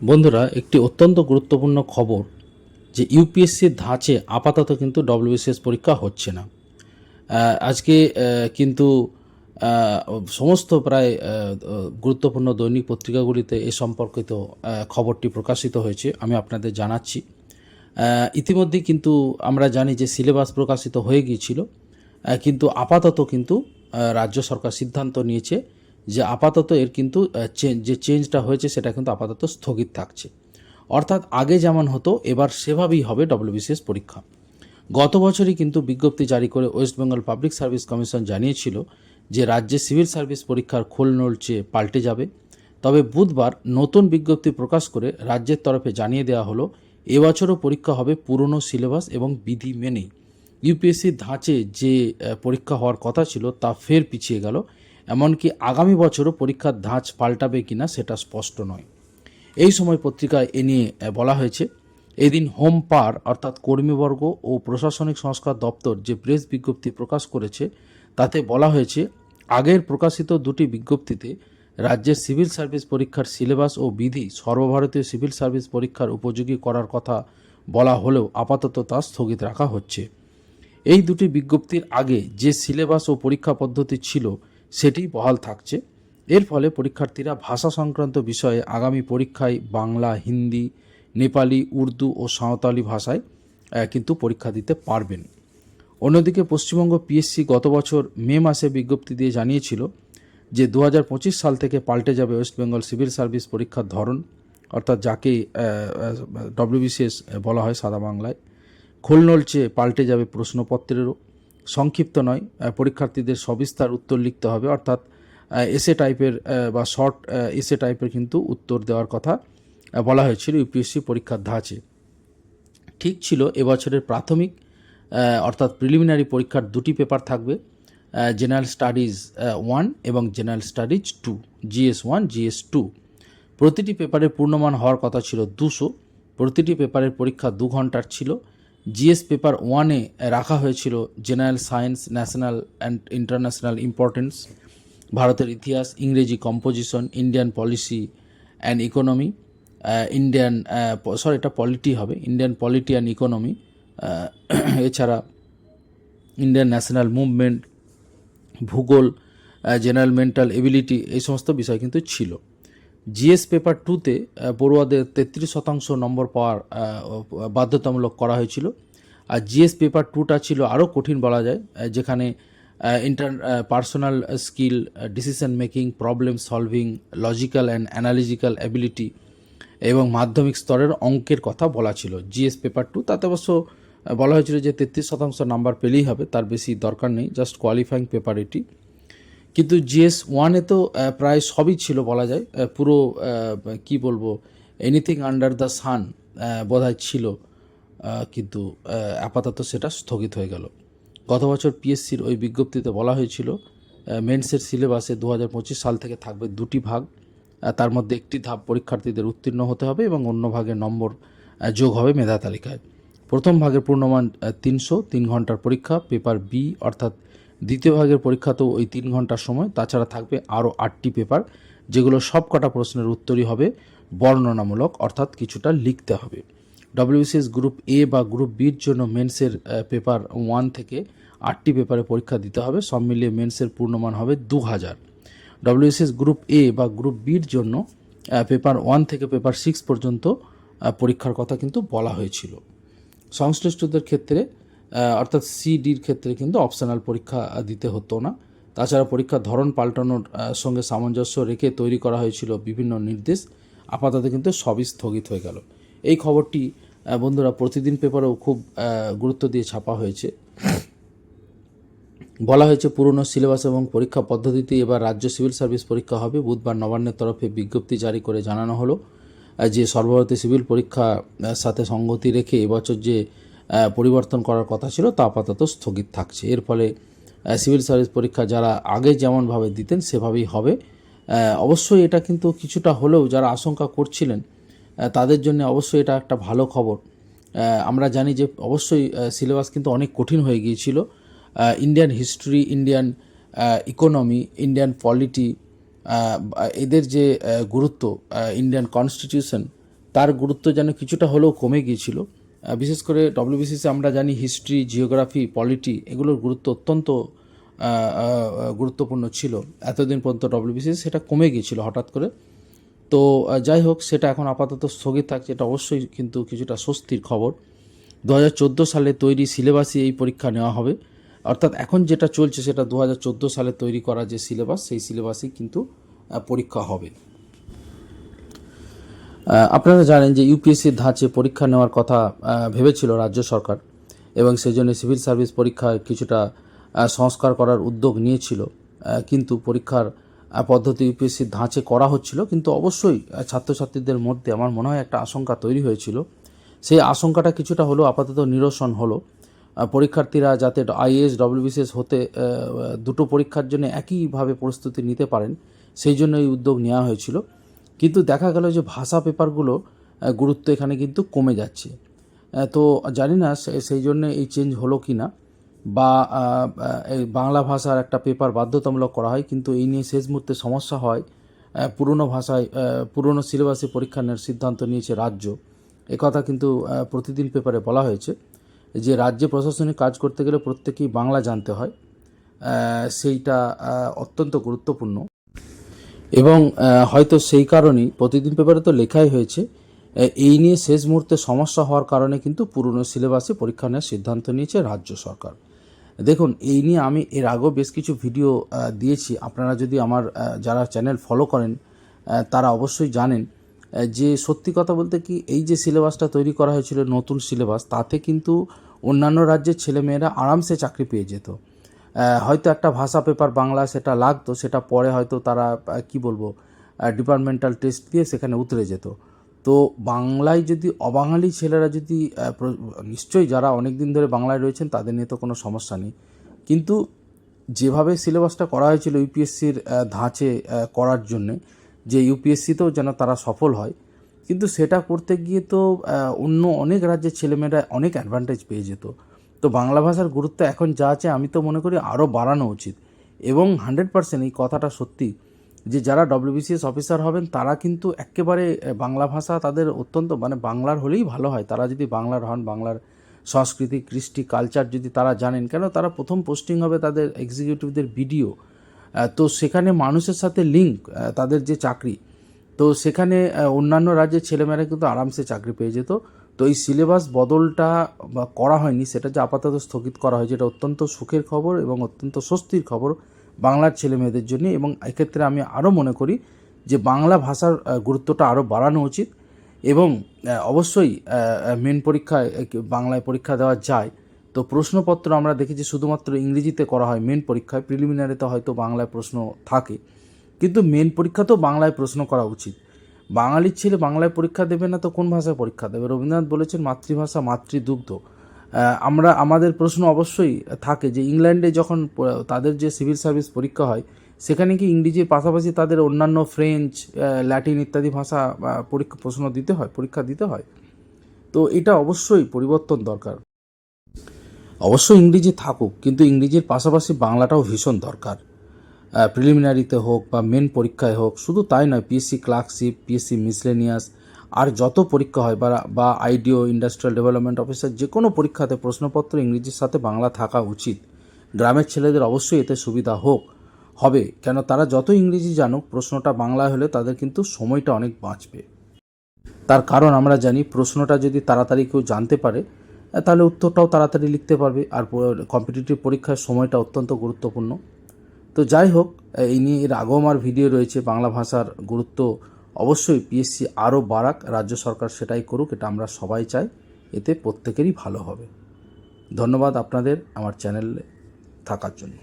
বন্ধুরা একটি অত্যন্ত গুরুত্বপূর্ণ খবর যে ইউপিএসসির ধাঁচে আপাতত কিন্তু ডব্লিউবিসিএস পরীক্ষা হচ্ছে না। আজকে কিন্তু সমস্ত প্রায় গুরুত্বপূর্ণ দৈনিক পত্রিকাগুলিতে এ সম্পর্কিত খবরটি প্রকাশিত হয়েছে আমি আপনাদের জানাচ্ছি। আহ, ইতিমধ্যেই কিন্তু আমরা জানি যে সিলেবাস প্রকাশিত হয়ে গিয়েছিল কিন্তু আপাতত কিন্তু রাজ্য সরকার সিদ্ধান্ত নিয়েছে যে আপাতত এর কিন্তু যে চেঞ্জটা হয়েছে সেটা কিন্তু আপাতত স্থগিত থাকছে। অর্থাৎ আগে যেমন হতো, এবার সেভাবেই হবে ডব্লিউবিসিএস পরীক্ষা। গত বছরই কিন্তু বিজ্ঞপ্তি জারি করে West Bengal Public Service Commission জানিয়েছিল যে রাজ্যে সিভিল সার্ভিস পরীক্ষার খোল নলচে পাল্টে যাবে। তবে বুধবার নতুন বিজ্ঞপ্তি প্রকাশ করে রাজ্যের তরফে জানিয়ে দেওয়া হলো, এবছরও পরীক্ষা হবে পুরনো সিলেবাস এবং বিধি মেনেই। ইউপিএসসির ধাঁচে যে পরীক্ষা হওয়ার কথা ছিল তা ফের পিছিয়ে গেল। এমনকি আগামী বছরও পরীক্ষার ধাঁচ পাল্টাবে কিনা সেটা স্পষ্ট নয়। এই সময় পত্রিকায় এ নিয়ে বলা হয়েছে, এদিন হোম পার, অর্থাৎ কর্মীবর্গ ও প্রশাসনিক সংস্কার দপ্তর যে প্রেস বিজ্ঞপ্তি প্রকাশ করেছে, তাতে বলা হয়েছে, আগের প্রকাশিত দুটি বিজ্ঞপ্তিতে রাজ্যের সিভিল সার্ভিস পরীক্ষার সিলেবাস ও বিধি সর্বভারতীয় সিভিল সার্ভিস পরীক্ষার উপযোগী করার কথা বলা হলেও আপাতত তা স্থগিত রাখা হচ্ছে। এই দুটি বিজ্ঞপ্তির আগে যে সিলেবাস ও পরীক্ষা পদ্ধতি ছিল সেটি বহাল থাকছে। এর ফলে পরীক্ষার্থীরা ভাষা সংক্রান্ত বিষয়ে আগামী পরীক্ষায় বাংলা, হিন্দি, নেপালি, উর্দু ও সাঁওতালি ভাষায় কিন্তু পরীক্ষা দিতে পারবেন। অন্যদিকে পশ্চিমবঙ্গ পিএসসি গত বছর মে মাসে বিজ্ঞপ্তি দিয়ে জানিয়েছিল যে দু হাজার পঁচিশ সাল থেকে পাল্টে যাবে ওয়েস্ট বেঙ্গল সিভিল সার্ভিস পরীক্ষার ধরন, অর্থাৎ যাকে ডব্লিউবিসিএস বলা হয় সাদা বাংলায়। খোলনলচে পাল্টে যাবে প্রশ্নপত্রেরও সংক্ষিপ্ত নয় পরীক্ষার্থীদের সবিস্তার উত্তর লিখতে হবে, অর্থাৎ এসে টাইপের বা শর্ট এসে টাইপের কিন্তু উত্তর দেওয়ার কথা বলা হয়েছিল ইউপিএসসি পরীক্ষার ধাঁচে। ঠিক ছিল, এবছরের প্রাথমিক অর্থাৎ প্রিলিমিনারি পরীক্ষার দুটি পেপার থাকবে জেনারেল স্টাডিজ ওয়ান এবং general studies two GS one GS two প্রতিটি পেপারের পূর্ণমান হওয়ার কথা ছিল দুশো, প্রতিটি পেপারের পরীক্ষা দু ঘণ্টার ছিল জিএস পেপার ওয়ানে রাখা হয়েছিল general science, national and international importance, ভারতের ইতিহাস, ইংরেজি composition, Indian policy and economy Indian sorry, এটা পলিটি হবে, ইন্ডিয়ান পলিটি অ্যান্ড ইকোনমি এছাড়া ইন্ডিয়ান ন্যাশনাল মুভমেন্ট, ভূগোল জেনারেল মেন্টাল এবিলিটি, এই সমস্ত বিষয় কিন্তু ছিল। জিএস পেপার টুতে পড়ুয়াদের তেত্রিশ শতাংশ নম্বর পাওয়ার বাধ্যতামূলক করা হয়েছিল। আর জিএস পেপার টুটা ছিল আরও কঠিন বলা যায় যেখানে interpersonal skill, decision making, problem solving, logical and analytical ability এবং মাধ্যমিক স্তরের অঙ্কের কথা বলা ছিল। জিএস পেপার টু, তাতে অবশ্য বলা হয়েছিল যে তেত্রিশ শতাংশ নাম্বার পেলেই হবে, তার বেশি দরকার নেই, জাস্ট কোয়ালিফাইং পেপার এটি। কিন্তু জিএস ওয়ানে তো প্রায় সবই ছিল বলা যায়। পুরো কি বলব এনিথিং আন্ডার দ্য সান বোধহয় ছিল। কিন্তু আপাতত সেটা স্থগিত হয়ে গেল। গত বছর পিএসসির ওই বিজ্ঞপ্তিতে বলা হয়েছিল মেন্সের সিলেবাসে দু হাজার পঁচিশ সাল থেকে থাকবে দুটি ভাগ। তার মধ্যে একটি ধাপ পরীক্ষার্থীদের উত্তীর্ণ হতে হবে এবং অন্য ভাগের নম্বর যোগ হবে মেধা তালিকায়। প্রথম ভাগের পূর্ণমান তিনশো, তিন ঘণ্টার পরীক্ষা পেপার বি অর্থাৎ দ্বিতীয় ভাগের পরীক্ষাতেও ওই তিন ঘণ্টার সময়, তাছাড়া থাকবে আরও আটটি পেপার যেগুলো সব কটা প্রশ্নের উত্তরই হবে, বর্ণনামূলক, অর্থাৎ কিছুটা লিখতে হবে। ডব্লিউবিসিএস গ্রুপ এ বা গ্রুপ বির জন্য মেন্সের পেপার ওয়ান থেকে আটটি পেপারে পরীক্ষা দিতে হবে, সব মিলিয়ে মেন্সের পূর্ণমান হবে দু হাজার ডব্লিউবিসিএস গ্রুপ এ বা গ্রুপ বির জন্য পেপার ওয়ান থেকে পেপার সিক্স পর্যন্ত পরীক্ষার কথা কিন্তু বলা হয়েছিল। সংশ্লিষ্টদের ক্ষেত্রে অর্থাৎ সিডির ক্ষেত্রে কিন্তু অপশনাল পরীক্ষা দিতে হতো না। তাছাড়া পরীক্ষার ধরন পাল্টানোর সঙ্গে সামঞ্জস্য রেখে তৈরি করা হয়েছিল বিভিন্ন নির্দেশ। আপাতত কিন্তু সবই স্থগিত হয়ে গেল। এই খবরটি বন্ধুরা প্রতিদিন পেপারেও খুব গুরুত্ব দিয়ে ছাপা হয়েছে। বলা হয়েছে পুরনো সিলেবাস এবং পরীক্ষা পদ্ধতিতে এবার রাজ্য সিভিল সার্ভিস পরীক্ষা হবে। বুধবার নবান্নের তরফে বিজ্ঞপ্তি জারি করে জানানো হলো যে সর্বভারতীয় সিভিল পরীক্ষা সাথে সঙ্গতি রেখে এবছর যে পরিবর্তন করার কথা ছিল, তা আপাতত স্থগিত থাকছে। এর ফলে সিভিল সার্ভিস পরীক্ষা যারা আগে যেমনভাবে দিতেন, সেভাবেই হবে। অবশ্যই এটা কিন্তু কিছুটা হলেও যারা আশঙ্কা করছিলেন তাদের জন্য অবশ্যই এটা একটা ভালো খবর। আমরা জানি যে অবশ্যই সিলেবাস কিন্তু অনেক কঠিন হয়ে গিয়েছিল। Indian history, Indian economy, Indian polity এদের যে গুরুত্ব ইন্ডিয়ান কনস্টিটিউশন, তার গুরুত্ব যেন কিছুটা হলেও কমে গিয়েছিল। বিশেষ করে ডব্লিউবিসিসি আমরা জানি হিস্ট্রি জিওগ্রাফি পলিটি এগুলোর গুরুত্ব অত্যন্ত গুরুত্বপূর্ণ ছিল। এতদিন পর্যন্ত ডব্লিউবিসিসি সেটা কমে গিয়েছিল হঠাৎ করে। তো যাই হোক, সেটা এখন আপাতত স্থগিত থাকছে, এটা অবশ্যই কিন্তু কিছুটা স্বস্তির খবর। দু হাজার চোদ্দ সালে তৈরি সিলেবাসই এই পরীক্ষা নেওয়া হবে। অর্থাৎ এখন যেটা চলছে, সেটা দু হাজার চোদ্দ সালে তৈরি করা যে সিলেবাস সেই সিলেবাসই কিন্তু পরীক্ষা হবে। আপনারা জানেন যে ইউপিএসসির ধাঁচে পরীক্ষা নেওয়ার কথা ভেবেছিল রাজ্য সরকার এবং সেই জন্য সিভিল সার্ভিস পরীক্ষায় কিছুটা সংস্কার করার উদ্যোগ নিয়েছিল। কিন্তু পরীক্ষার পদ্ধতি ইউপিএসসির ধাঁচে করা হচ্ছিল। কিন্তু অবশ্যই ছাত্রছাত্রীদের মধ্যে আমার মনে হয় একটা আশঙ্কা তৈরি হয়েছিল। সেই আশঙ্কাটা কিছুটা হলো আপাতত নিরসন হলো। পরীক্ষার্থীরা যাতে আইএস ডব্লিউবিসিএস হতে দুটো পরীক্ষার জন্য একইভাবে প্রস্তুতি নিতে পারেন, সেই জন্য এই উদ্যোগ নেওয়া হয়েছিল। কিন্তু দেখা গেল যে ভাষা পেপারগুলো গুরুত্ব এখানে কিন্তু কমে যাচ্ছে। তো জানি না সেই জন্য এই চেঞ্জ হলো কি না বা এই বাংলা ভাষার একটা পেপার বাধ্যতামূলক করা হয়, কিন্তু এই নিয়ে শেষ মুহূর্তে সমস্যা হয়। পুরনো ভাষায় পুরনো সিলেবাসে পরীক্ষা নেওয়ার সিদ্ধান্ত নিয়েছে রাজ্য। একথা কিন্তু প্রতিদিন পেপারে বলা হয়েছে যে রাজ্যে প্রশাসনিক কাজ করতে গেলে প্রত্যেকেই বাংলা জানতে হয়। সেইটা অত্যন্ত গুরুত্বপূর্ণ। এবং হয়তো সেই কারণেই প্রতিদিন পেপারে তো লেখাই হয়েছে এই নিয়ে শেষ মুহূর্তে সমস্যা হওয়ার কারণে কিন্তু পুরনো সিলেবাসে পরীক্ষা নেওয়ার সিদ্ধান্ত নিয়েছে রাজ্য সরকার। দেখুন, এই নিয়ে আমি এর আগেও বেশ কিছু ভিডিও দিয়েছি। আপনারা যদি আমার যারা চ্যানেল ফলো করেন তারা অবশ্যই জানেন যে সত্যি কথা বলতে কি, এই যে সিলেবাসটা তৈরি করা হয়েছিল, নতুন সিলেবাস তাতে কিন্তু অন্যান্য রাজ্যের ছেলেমেয়েরা আরামসে চাকরি পেয়ে যেত। হয়তো একটা ভাষা পেপার বাংলা সেটা লাগতো, সেটা পরে হয়তো তারা কি বলব ডিপার্টমেন্টাল টেস্ট দিয়ে সেখানে উতরে যেত। তো বাংলায় যদি অবাঙালি ছেলেরা যদি নিশ্চয়ই যারা অনেক দিন ধরে বাংলায় রয়েছেন তাদের নিয়ে তো কোনো সমস্যা নেই। কিন্তু যেভাবে সিলেবাসটা করা হয়েছিল ইউপিএসসির ধাঁচে করার জন্যে, যে ইউপিএসসিতেও যেন তারা সফল হয়, কিন্তু সেটা করতে গিয়ে তো অন্য অনেক রাজ্যের ছেলেমেয়েরা অনেক অ্যাডভান্টেজ পেয়ে যেত। তো বাংলা ভাষার গুরুত্ব এখন যা আছে আমি তো মনে করি আরও বাড়ানো উচিত। এবং হান্ড্রেড পার্সেন্ট এই কথাটা সত্যি যে যারা ডব্লিউবিসিএস অফিসার হবেন, তারা কিন্তু একেবারে বাংলা ভাষা তাদের অত্যন্ত মানে বাংলার হলেই ভালো হয়। তারা যদি বাংলার হন, বাংলার সংস্কৃতি, কৃষ্টি কালচার যদি তারা জানেন, কেন তারা প্রথম পোস্টিং হবে তাদের এক্সিকিউটিভদের ভিডিও তো সেখানে মানুষের সাথে লিঙ্ক তাদের যে চাকরি, তো সেখানে অন্যান্য রাজ্যের ছেলেমেয়েরা কিন্তু আরামসে চাকরি পেয়ে যেত। তো এই সিলেবাস বদলটা বা করা হয়নি, সেটা যে আপাতত স্থগিত করা হয়েছে, এটা অত্যন্ত সুখের খবর এবং অত্যন্ত স্বস্তির খবর বাংলার ছেলে মেয়েদের জন্য এবং এক্ষেত্রে আমি আরও মনে করি যে বাংলা ভাষার গুরুত্বটা আরও বাড়ানো উচিত এবং অবশ্যই মেন পরীক্ষায় বাংলায় পরীক্ষা দেওয়া যায়। তো প্রশ্নপত্র আমরা দেখেছি শুধুমাত্র ইংরেজিতে করা হয় মেন পরীক্ষায় প্রিলিমিনারিতে হয়তো বাংলায় প্রশ্ন থাকে। কিন্তু মেন পরীক্ষাতেও বাংলায় প্রশ্ন করা উচিত। বাঙালির ছেলে বাংলায় পরীক্ষা দেবে না তো কোন ভাষায় পরীক্ষা দেবে? রবীন্দ্রনাথ বলেছেন মাতৃভাষা মাতৃদুগ্ধ। আমরা, আমাদের প্রশ্ন অবশ্যই থাকে যে ইংল্যান্ডে যখন তাদের যে সিভিল সার্ভিস পরীক্ষা হয়, সেখানে কি ইংরেজির পাশাপাশি তাদের অন্যান্য ফ্রেঞ্চ ল্যাটিন ইত্যাদি ভাষা পরীক্ষা, প্রশ্ন দিতে হয়, পরীক্ষা দিতে হয়। তো এটা অবশ্যই পরিবর্তন দরকার। অবশ্যই ইংরেজি থাকুক, কিন্তু ইংরেজির পাশাপাশি বাংলাটাও ভীষণ দরকার। প্রিলিমিনারিতে হোক বা মেন পরীক্ষায় হোক, শুধু তাই নয় পিএসসি ক্লার্কশিপ পিএসসি মিসলেনিয়াস আর যত পরীক্ষা হয় বা বা আইডিও ইন্ডাস্ট্রিয়াল ডেভেলপমেন্ট অফিসার যে কোনো পরীক্ষাতে প্রশ্নপত্র ইংরেজির সাথে বাংলা থাকা উচিত। গ্রামের ছেলেদের অবশ্যই এতে সুবিধা হোক। হবে, কেন তারা যত ইংরেজি জানুক, প্রশ্নটা বাংলায় হলে তাদের কিন্তু সময়টা অনেক বাঁচবে। তার কারণ আমরা জানি, প্রশ্নটা যদি তাড়াতাড়ি কেউ জানতে পারে তাহলে উত্তরটাও তাড়াতাড়ি লিখতে পারবে, আর কম্পিটিটিভ পরীক্ষার সময়টা অত্যন্ত গুরুত্বপূর্ণ। তো যাই হোক এই নিয়ে এর আগেও আমার ভিডিও রয়েছে, বাংলা ভাষার গুরুত্ব অবশ্যই পিএসসি আরও বাড়াক, রাজ্য সরকার সেটাই করুক, এটা আমরা সবাই চাই, এতে প্রত্যেকেরই ভালো হবে। ধন্যবাদ আপনাদের আমার চ্যানেলে থাকার জন্য।